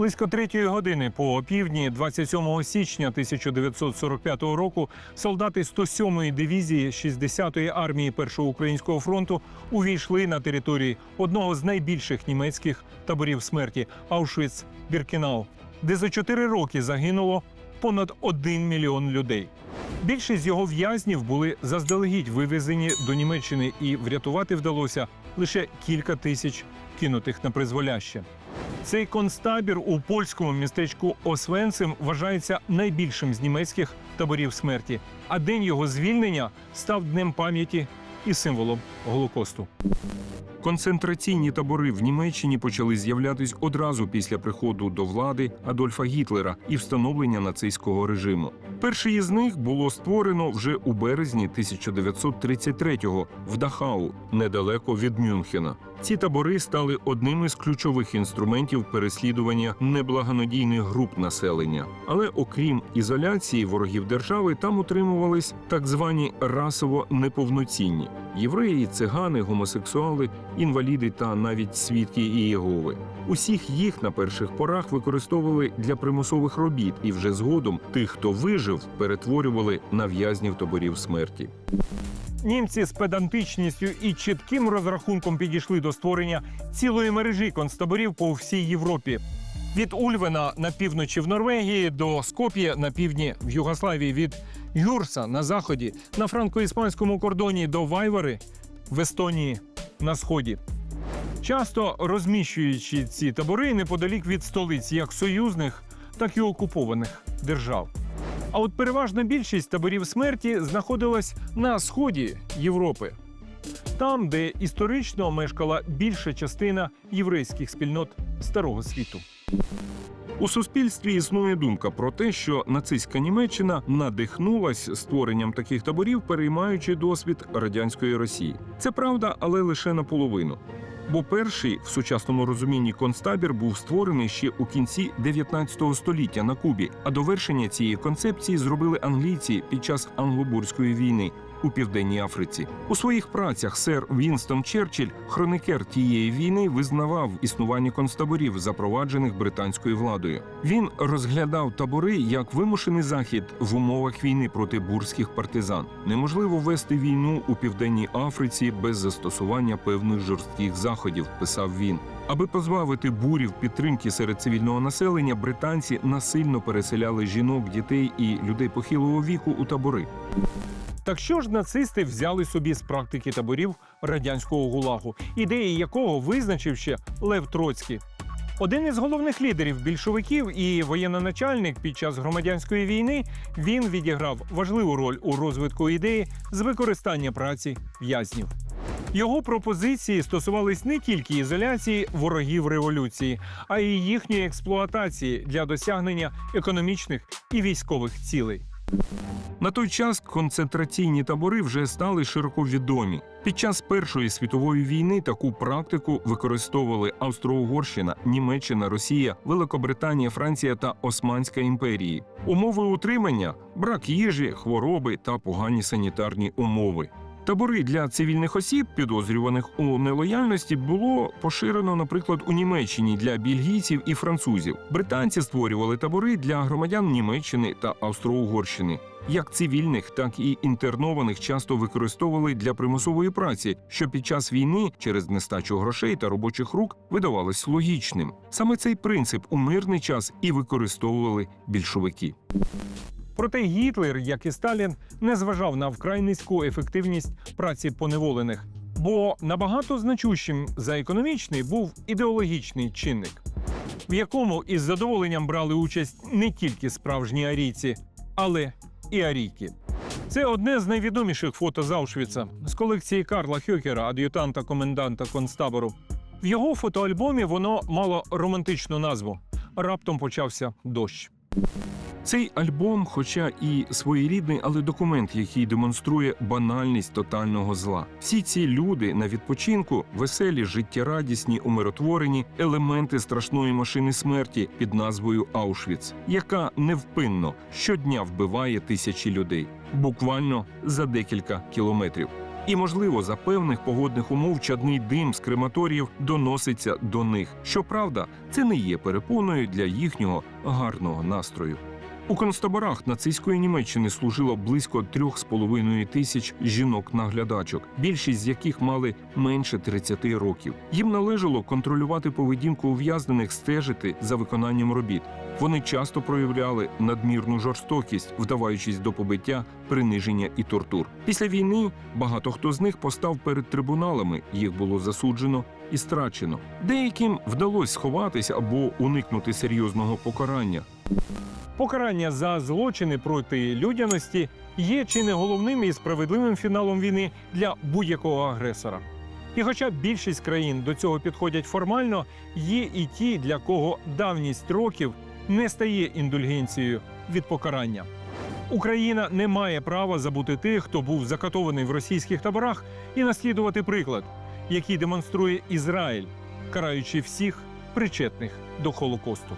Близько третьої години по півдні 27 січня 1945 року солдати 107-ї дивізії 60-ї армії Першого українського фронту увійшли на території одного з найбільших німецьких таборів смерті Аушвіц-Біркенау, де за чотири роки загинуло понад один мільйон людей. Більшість його в'язнів були заздалегідь вивезені до Німеччини, і врятувати вдалося лише кілька тисяч кинутих на призволяще. Цей концтабір у польському містечку Освенцим вважається найбільшим з німецьких таборів смерті. А день його звільнення став днем пам'яті і символом Голокосту. Концентраційні табори в Німеччині почали з'являтись одразу після приходу до влади Адольфа Гітлера і встановлення нацистського режиму. Перший із них було створено вже у березні 1933-го в Дахау, недалеко від Мюнхена. Ці табори стали одним із ключових інструментів переслідування неблагонадійних груп населення. Але окрім ізоляції ворогів держави, там утримувались так звані расово неповноцінні євреї, цигани, гомосексуали, інваліди та навіть свідки Ієгови. Усіх їх на перших порах використовували для примусових робіт, і вже згодом тих, хто вижив, перетворювали на в'язнів таборів смерті. Німці з педантичністю і чітким розрахунком підійшли до створення цілої мережі концтаборів по всій Європі. Від Ульвена на півночі в Норвегії до Скоп'є на півдні в Югославії, від Гюрса на заході, на франко-іспанському кордоні до Вайвари в Естонії на сході. Часто розміщуючи ці табори неподалік від столиць як союзних, так і окупованих держав. А от переважна більшість таборів смерті знаходилась на сході Європи, там, де історично мешкала більша частина єврейських спільнот старого світу. У суспільстві існує думка про те, що нацистська Німеччина надихнулась створенням таких таборів, переймаючи досвід радянської Росії. Це правда, але лише наполовину. Бо перший в сучасному розумінні концтабір був створений ще у кінці 19 століття на Кубі. А довершення цієї концепції зробили англійці під час англобурської війни у південній Африці. У своїх працях сер Вінстон Черчилль, хроникер тієї війни, визнавав існування концтаборів, запроваджених британською владою. Він розглядав табори як вимушений захід в умовах війни проти бурських партизан. Неможливо вести війну у південній Африці без застосування певних жорстких заходів, писав він. Аби позбавити бурів підтримки серед цивільного населення, британці насильно переселяли жінок, дітей і людей похилого віку у табори. Так що ж нацисти взяли собі з практики таборів радянського гулагу, ідеї якого визначив ще Лев Троцький? Один із головних лідерів більшовиків і воєнноначальник під час громадянської війни він відіграв важливу роль у розвитку ідеї з використання праці в'язнів. Його пропозиції стосувались не тільки ізоляції ворогів революції, а й їхньої експлуатації для досягнення економічних і військових цілей. На той час концентраційні табори вже стали широко відомі. Під час Першої світової війни таку практику використовували Австро-Угорщина, Німеччина, Росія, Великобританія, Франція та Османська імперії. Умови утримання брак їжі, хвороби та погані санітарні умови. Табори для цивільних осіб, підозрюваних у нелояльності, було поширено, наприклад, у Німеччині для бельгійців і французів. Британці створювали табори для громадян Німеччини та Австро-Угорщини. Як цивільних, так і інтернованих часто використовували для примусової праці, що під час війни через нестачу грошей та робочих рук видавалось логічним. Саме цей принцип у мирний час і використовували більшовики. Проте Гітлер, як і Сталін, не зважав на вкрай низьку ефективність праці поневолених, бо набагато значущим за економічний був ідеологічний чинник, в якому із задоволенням брали участь не тільки справжні арійці, але і арійки. Це одне з найвідоміших фото з Аушвіца з колекції Карла Хьокера, ад'ютанта коменданта концтабору. В його фотоальбомі воно мало романтичну назву. Раптом почався дощ. Цей альбом, хоча і своєрідний, але документ, який демонструє банальність тотального зла. Всі ці люди на відпочинку, веселі, життєрадісні, умиротворені, елементи страшної машини смерті під назвою Аушвіц, яка невпинно щодня вбиває тисячі людей, буквально за декілька кілометрів. І, можливо, за певних погодних умов чадний дим з крематоріїв доноситься до них. Щоправда, це не є перепоною для їхнього гарного настрою. У концтаборах нацистської Німеччини служило близько трьох з половиною тисяч жінок-наглядачок, більшість з яких мали менше 30 років. Їм належало контролювати поведінку ув'язнених, стежити за виконанням робіт. Вони часто проявляли надмірну жорстокість, вдаваючись до побиття, приниження і тортур. Після війни багато хто з них постав перед трибуналами, їх було засуджено і страчено. Деяким вдалося сховатися або уникнути серйозного покарання. Покарання за злочини проти людяності є чи не головним і справедливим фіналом війни для будь-якого агресора. І хоча більшість країн до цього підходять формально, є і ті, для кого давність років не стає індульгенцією від покарання. Україна не має права забути тих, хто був закатований в російських таборах, і наслідувати приклад, який демонструє Ізраїль, караючи всіх причетних до Холокосту.